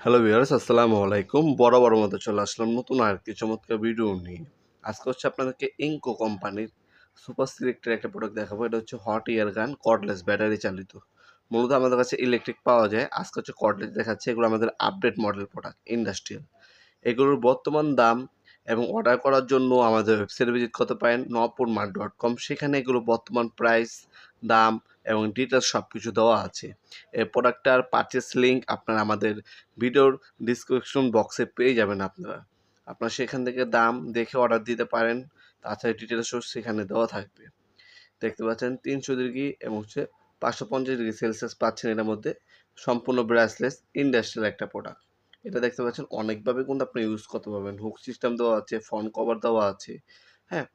Hello viewers আসসালামু আলাইকুম। বড় বড় মতো চলে আসলাম নতুন আর কি চমৎকার ভিডিও নিয়ে। আজকে হচ্ছে আপনাদেরকে ইঙ্কো কোম্পানির সুপার সিলেক্টের একটা প্রোডাক্ট দেখাবো। এটা হচ্ছে হট ইয়ার গান কর্ডলেস ব্যাটারি চালিত। মূলত আমাদের কাছে ইলেকট্রিক পাওয়া যায়। আজকে হচ্ছে কর্ডলেস দেখাচ্ছে। এগুলো আমাদের আপডেট মডেল প্রোডাক্ট ইন্ডাস্ট্রিয়াল এগুলোর বর্তমান দাম এবং অর্ডার করার জন্য আমাদের ওয়েবসাইটে ভিজিট করতে পারেন নপুর মার্ট ডট কম। সেখানে এগুলো বর্তমান প্রাইস দাম এবং ডিটেলস সব কিছু দেওয়া আছে। এই প্রোডাক্টটার পারচেস লিঙ্ক আপনারা আমাদের ভিডিওর ডিসক্রিপশন বক্সে পেয়ে যাবেন আপনারা। আপনারা সেখান থেকে দাম দেখে অর্ডার দিতে পারেন, তাছাড়া ডিটেলসও সেখানে দেওয়া থাকবে। দেখতে পাচ্ছেন তিনশো ডিগ্রি এবং হচ্ছে পাঁচশো পঞ্চাশ ডিগ্রি সেলসিয়াস পাচ্ছেন এটার মধ্যে সম্পূর্ণ ব্রাসলেস ইন্ডাস্ট্রিয়াল একটা প্রোডাক্ট এটা দেখতে পাচ্ছেন অনেকভাবে কিন্তু আপনি ইউজ করতে পারবেন। হুক সিস্টেম দেওয়া আছে ফোন কভার দেওয়া আছে হ্যাঁ?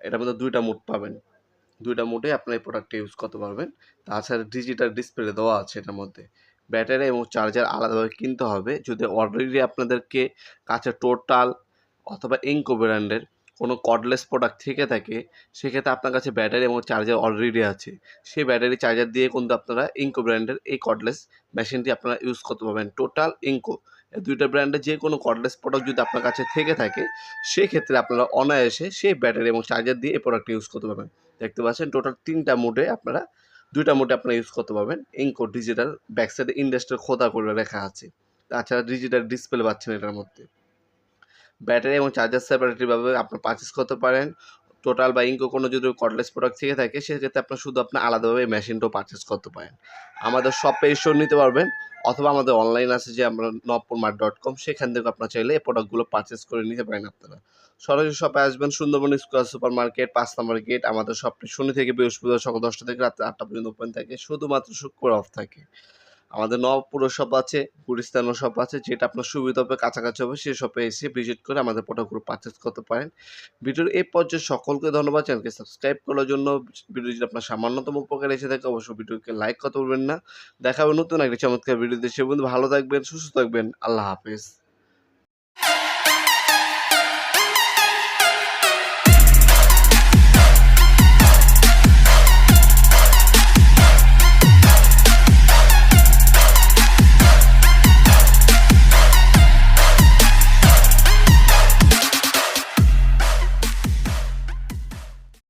এটার মধ্যে দুইটা মুড পাবেন। দুইটা মোটে আপনার এই প্রোডাক্টটা ইউজ করতে পারবেন। তাছাড়া ডিজিটাল ডিসপ্লে দেওয়া আছে এটার মধ্যে। ব্যাটারি এবং চার্জার আলাদাভাবে কিনতে হবে। যদি অলরেডি আপনাদেরকে কাছে টোটাল অথবা ইঙ্কো ব্র্যান্ডের কোনো কর্ডলেস প্রোডাক্ট থেকে থাকে, সেক্ষেত্রে আপনার কাছে ব্যাটারি এবং চার্জার অলরেডি আছে। সেই ব্যাটারি চার্জার দিয়ে কিন্তু আপনারা ইঙ্কো ব্র্যান্ডের এই কর্ডলেস মেশিনটি আপনারা ইউজ করতে পারবেন। টোটাল ইঙ্কো দুইটা ব্র্যান্ডের যে কোনো কর্ডলেস প্রোডাক্ট যদি আপনার কাছে থেকে থাকে, সেক্ষেত্রে আপনারা অনায়াসে সেই ব্যাটারি এবং চার্জার দিয়ে এই প্রোডাক্টটি ইউজ করতে পারবেন। দেখতে পাচ্ছেন টোটাল তিনটা মোডে আপনারা, দুইটা মোডে আপনারা ইউজ করতে পারবেন। ইঙ্কো ডিজিটাল ব্যাক সাইডে ইন্ডাস্ট্রিয়াল খোদা করে লেখা আছে। তাছাড়া ডিজিটাল ডিসপ্লে পাচ্ছেন এটার মধ্যে। ব্যাটারি এবং চার্জার সেপারেটিভভাবে আপনার পারচেস করতে পারেন। টোটাল বা ইঙ্কো কোনো যদি কর্ডলেস প্রোডাক্ট থেকে থাকে, সেক্ষেত্রে আপনার শুধু আপনার আলাদাভাবে মেশিনটাও পারচেস করতে পারেন। আমাদের শপে এসেও নিতে পারবেন, অথবা আমাদের অনলাইন আছে যে আমরা নবপুর ডট কম সেখান থেকে আপনার চাইলে এই প্রোডাক্টগুলো পারচেস করে নিতে পারেন আপনারা। সরাসরি শপে আসবেন, সুন্দরবন স্কোয়ার সুপার মার্কেট পাঁচ নম্বর গেট আমাদের শপটি শনি থেকে বৃহস্পতিবার সকাল দশটা থেকে রাত্রে আটটা পর্যন্ত ওপেন থাকে, শুধুমাত্র শুক্রবার অফ থাকে। আমাদের নব শপ আছে গুলিস্তানও সব আছে, যেটা আপনার সুবিধা হবে, কাছাকাছি হবে, সেই শপে এসে ভিজিট করে আমাদের প্রোডাক্টগুলো পারচেস করতে পারেন। ভিডিওর এই পর্যায়ে সকলকে ধন্যবাদ চ্যানেলকে সাবস্ক্রাইব করার জন্য। ভিডিও যদি আপনার সামান্যতম উপকার এসে থাকে, অবশ্যই ভিডিওকে লাইক করতে বলবেন না। দেখা হবে নতুন একটা চমৎকার ভিডিওতে সে বন্ধু ভালো থাকবেন, সুস্থ থাকবেন। আল্লাহ হাফেজ।